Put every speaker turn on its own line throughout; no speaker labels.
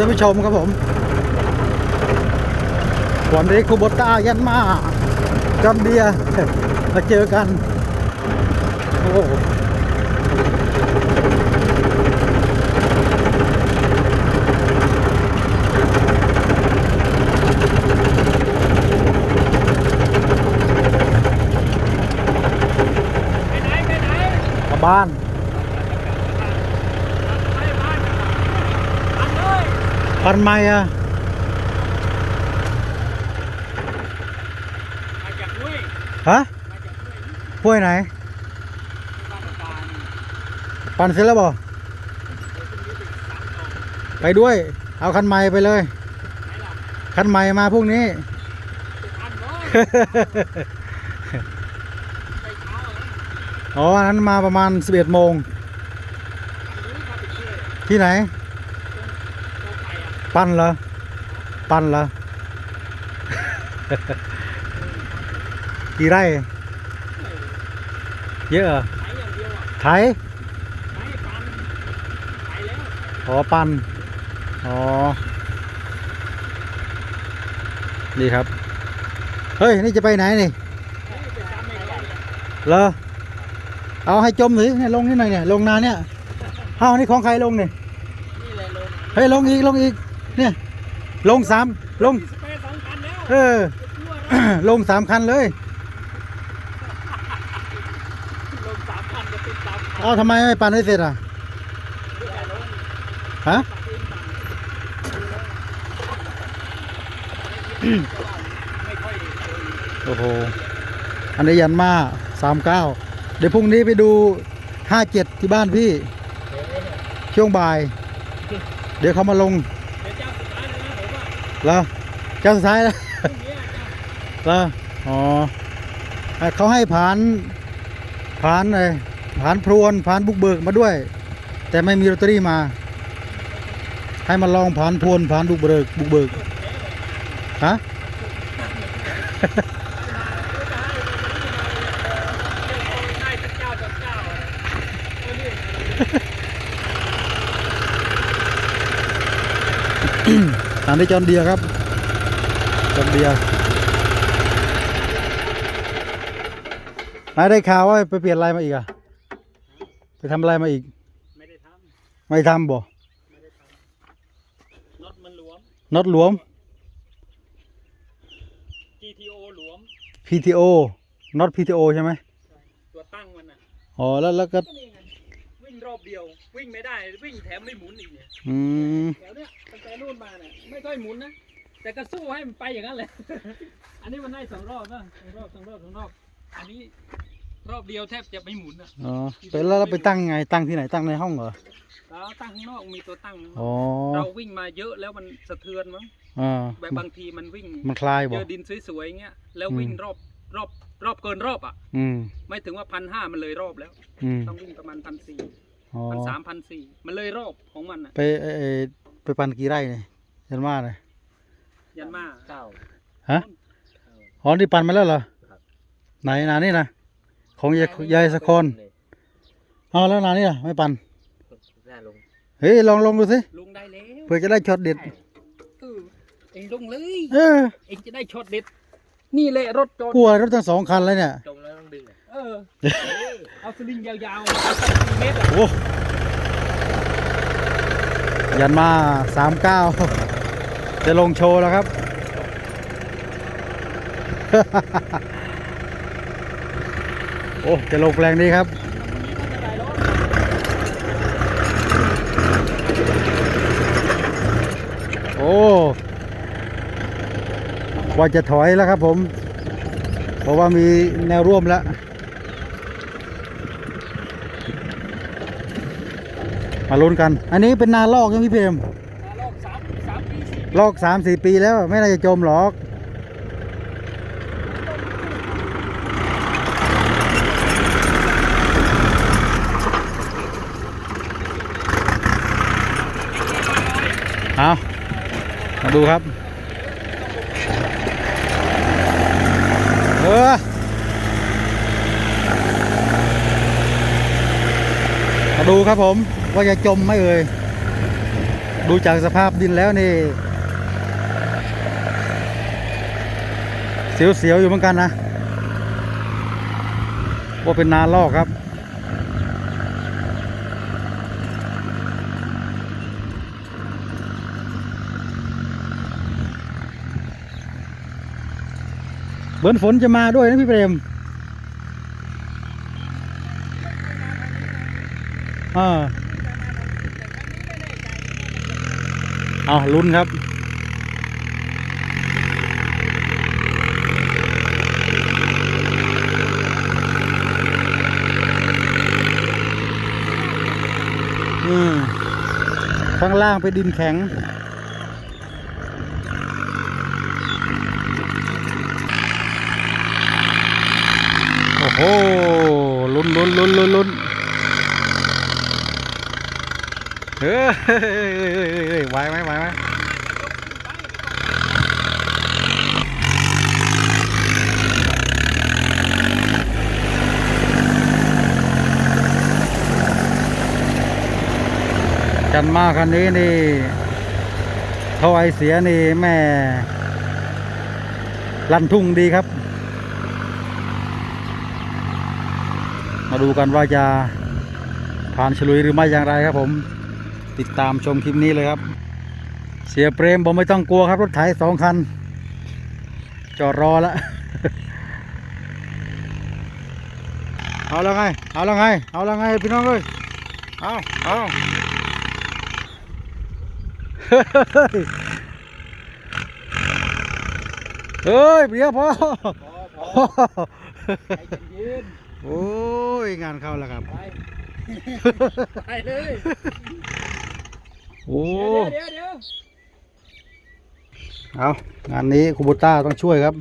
ท่านผู้ชมครับผมวันนี้คูโบต้ายันมาจอนเดียมาเจอกันโอ้โหกลับบ้าน ปันไม่อะฮะห้วยไหนปันเสร็จแล้วบ่ไปด้วย เอาคันใหม่ไปเลย คันใหม่มาพรุ่งนี้ อ๋ออันนั้นมาประมาณ 11โมง ที่ไหน ปั้นเหรอปั้นเหรอกี่ไร่ เยอะเหรอไถอ๋อปั้นอ๋อ นี่ครับ เฮ้ย นี่จะไปไหนนี่เหรอเอาให้จมหรือเนี่ยลงนี่หน่อยเนี่ย ลงนาเนี่ยเอานี่ของใครลงเนี่ยเฮ้ย ลงอีก ลงอีก เนี่ยลงสามลงเออลงสามคันเลยเอาทำไมไม่ปั่นให้เสร็จอะฮะโอ้โหอันนี้ยันมาสามเก้าเดี๋ยวพรุ่งนี้ไปดูห้าเจ็ดที่บ้านพี่ ช่วงบ่าย เดี๋ยวเขามาลง แล้วเจ้าสุดท้ายแล้วแล้วอ๋ออะเขาให้ผ่านผ่านเลยผ่านพรวนผ่านบุกเบิกมาด้วย แต่ไม่มีลอตเตอรี่มา ให้มาลองผ่านพรวนผ่านบุกเบิกบุกเบิกฮะ อันนี้จอนเดียครับจอนเดียนายได้ข่าวว่าไปเปลี่ยนอะไรมาอีกอะไปทำอะไรมาอีก
ไม่ได้ท
ไม่ทำบ่ำ
น็อตมันหลวม
น็อตหลวม
GTO หลวม
PTO น็อต PTO ใช่ไหม
ตัวตั้งมันอะ
อ๋อแล้วแล้วก็
ก็นี่ไงวิ่ง รอบเดียว วิ่งไม่ได้วิ่งแถมไม่หมุนอีกเนี่ย
อืม
แถวเนี้ยตั้งแต่นู่นมาเนี่ยไม่ค่อยหมุนนะแต่ก็สู้ให้มันไปอย่างนั้นเลยอันนี้มันได้สองรอบนะสองรอบสองรอบสองรอบ อันนี้รอบเดียวแทบจะไม่หมุนอะ
อ๋อไปแล้วเราไปตั้งไงตั้งที่ไหนตั้งในห้องเหรอ
แล้วตั้งข้างนอกมีตัวตั้ง
อ๋อ
เราวิ่งมาเยอะแล้วมันสะเทือนมั้ง
อ่า
แบบบางทีมันวิ่ง
มันคลาย
เจ
บ่
อดินสวยๆเงี้ยแล้ววิ่ง
อืม
รอบรอบรอบเกินรอบอะ
อืม
ไม่ถึงว่าพันห้ามันเลยรอบแล้ว
อืม
ต้องวิ่งประมาณพันสี่
อ๋อ
พันสามพันสี่มันเลยรอบของมันอะ
ไปเอ่อไปปันกี่ไร่เนี่ยยันว่าเลย
ยันมา
เก้า
ฮะอ๋อนี่ปันมาแล้วเหรอ
ครับ
ไหนนานี่นะของยายยายสะคอนเอาแล้วนานี่ล่ะไม่ปัน
หน้าลง
เฮ้ยลองลงดูสิ
ลุงได้แล้ว
เพื่อจะได้ช็อตเด็ด
เออเองลงเลย
เออ
เองจะได้ช็อตเด็ดนี่แหละรถจอด
กลัวรถทั้งสองคันเลยเนี่ย
จม
เออ เอาสลิงยาวๆเอาสักกี่เมตรอะ
โอ้ยันมาสามเก้าจะลงโชว์แล้วครับ โอ้ จะลงแปลงนี้ครับโอ้ว่าจะถอยแล้วครับผม เพราะว่ามีแนวร่วมแล้ว มาลุ้นกัน อันนี้เป็นนาลอกยังพี่เพม
รอบสามสามปีสี่
ลอกสามสี่ปีแล้วไม่น่าจะจมหรอกเอามาดูครับ เออมาดูครับผม ว่าจะจมไหมเอ่ยดูจากสภาพดินแล้วนี่ เสียวๆอยู่เหมือนกันนะว่าเป็นนาลอกครับ เบิร์นฝนจะมาด้วยนะพี่เปรมอ่า เอาลุ้นครับ อืม ข้างล่างเป็นดินแข็ง โอ้โห ลุ้นลุ้นลุ้นลุ้นลุ้น เฮ้ยไหวไหมไหวไหมกันมากคันนี้นี่ทอไอเสียนี่แม่ลันทุ่งดีครับ มาดูกันว่าจะผ่านฉลุยหรือไม่อย่างไรครับผม ติดตามชมคลิปนี้เลยครับ เสียเปรมบอกไม่ต้องกลัวครับ รถไถสองคัน จอดรอแล้วเอาแล้วไง เอาแล้วไง เอาแล้วไงพี่น้องเอ้ยเอาเอาเฮ้ยเดี๋ยวพอโอ้ย งานเข้าแล้วครับ
ไปเลย
โอ้
เดี๋ยวเดี๋ยวเดี๋ยว
เอางานนี้คูบูต้าต้องช่วยครับ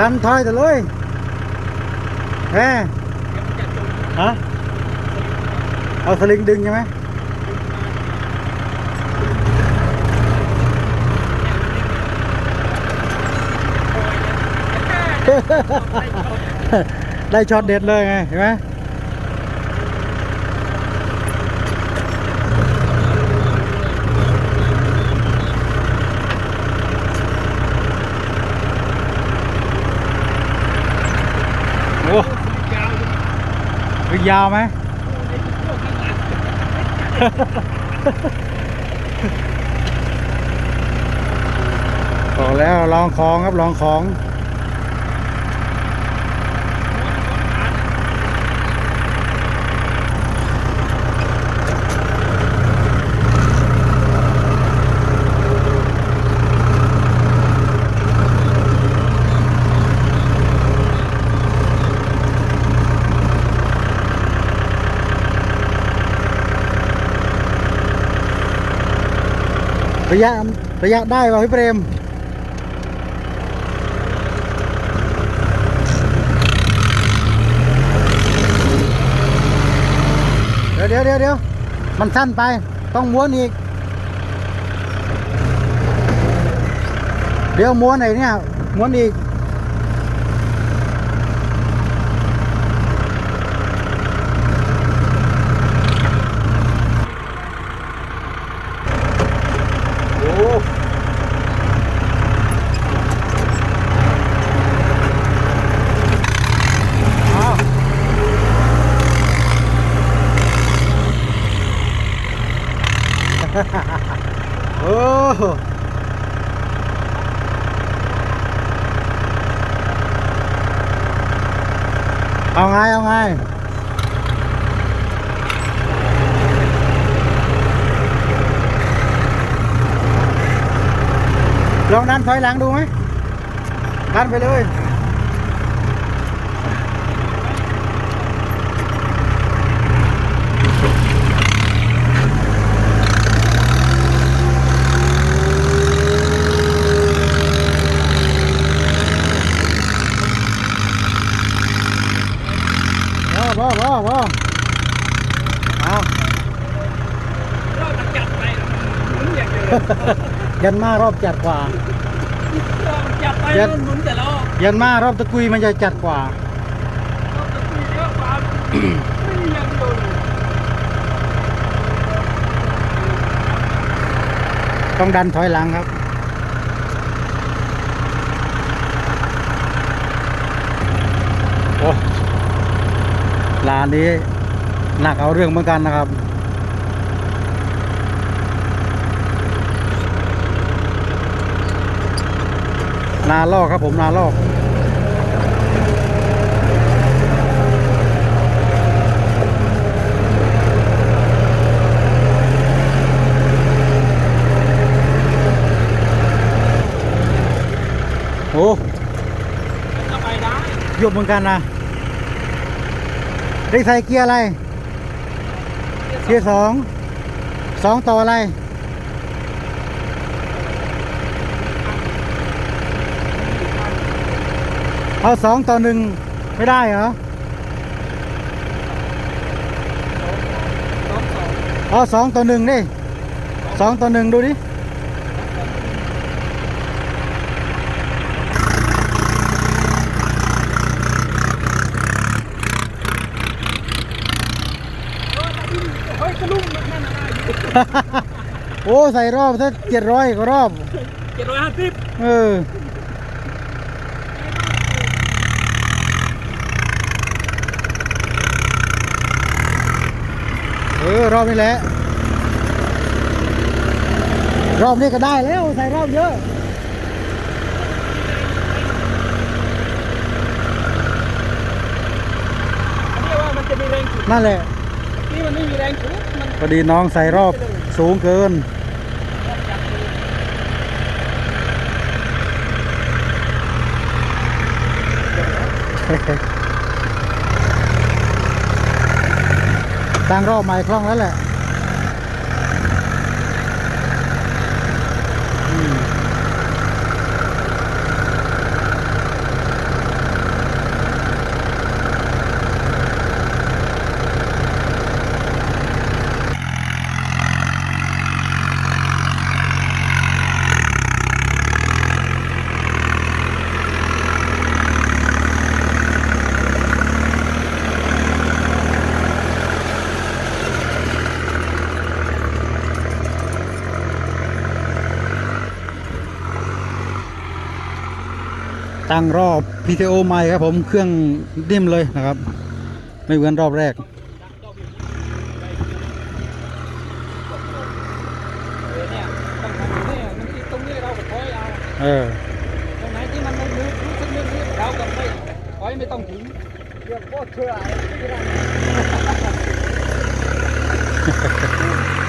ดันถอยแต่เลยแหมฮะเอาสลิงดึงใช่ไหมได้ช็อตเด็ดเลยไงเห็นไหมโอ้
ยาว
วิยาวไหม
พ
อแล้วลองของครับลองของ ระยะระยะได้ป่ะพี่เปรมเดี๋ยวเดี๋ยวเดี๋ยวเดี๋ยวมันสั้นไปต้องม้วนอีก เดี๋ยวม้วนไหนเนี่ยม้วนอีก โอ้อ้าว เอาไงเอาไงลองดันถอยหลังดูไหมดันไปเลย พอพอพอพอเอา
รอบมันจัดไปหมุนอย่างเดียว
ยันมารอบจัดกว่า
รอบมันจัดไป
เย็
แล้ว
น
หมุนแต่รอบ
ยันมารอบตะกุยมันจะจัดกว่า
รอบตะกุยเยอะกว่าไม่มีอย่างเดียวเลย
ต้องดันถอยหลังครับ โอ้ลานนี้หนักเอาเรื่องเหมือนกันนะครับ นาลอกครับผมนาลอกโอ้
ก็ไปได้
ยกเหมือนกันนะได้ใส่เกียร์อะไร เกียร์สองสองต่ออะไร เอาสองต่อหนึ่งไม่ได้เหรอ
สองสอง
เอาสองต่อหนึ่งดิสองต่อหนึ่งดูดิ
เฮ้ยกระลุ่มมันนั่นอะไรอยู่
โอ้ ใส่รอบถ้าเจ็ดร้อยก็รอบ
เจ็ดร้อยห้าสิบ
เออ ออรอบนี้แหละรอบนี้ก็ได้แล้วใส่รอบเยอะ
อันนี้ว่ามันจะมีแรงฉุด
นั่นแหละ
นี่มันไม่มีแรงฉุดมัน
พอดีน้องใส่รอบสูงเกิน ตั้งรอบใหม่คล่องแล้วแหละอืม ตั้งรอบ PTO ใหม่ครับผมเครื่องนิ่มเลยนะครับ ไม่เหมือนรอบแรก
เออเนี่ยต้องทำเนี่ยมันติดตรงนี้เราก็ถอยเอา
เออ
ตรงไหนที่มันไม่รู้รู้สึกนึกนี้เราก็ไม่ถอยไม่ต้องถึงเรื่องโคตรเชื่อไอ้ที่นั่น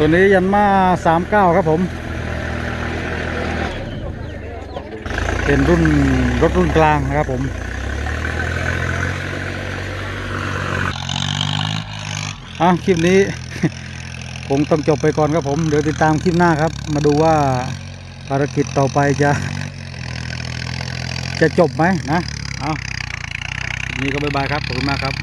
ตัวนี้ยันมา39ครับผม เป็นรุ่นรถรุ่นกลางนะครับผม อะคลิปนี้คงต้องจบไปก่อนครับผม เดี๋ยวติดตามคลิปหน้าครับ มาดูว่าภารกิจต่อไปจะ จะจบไหมนะ เอานี้ก็บายบายครับ ขอบคุณมากครับ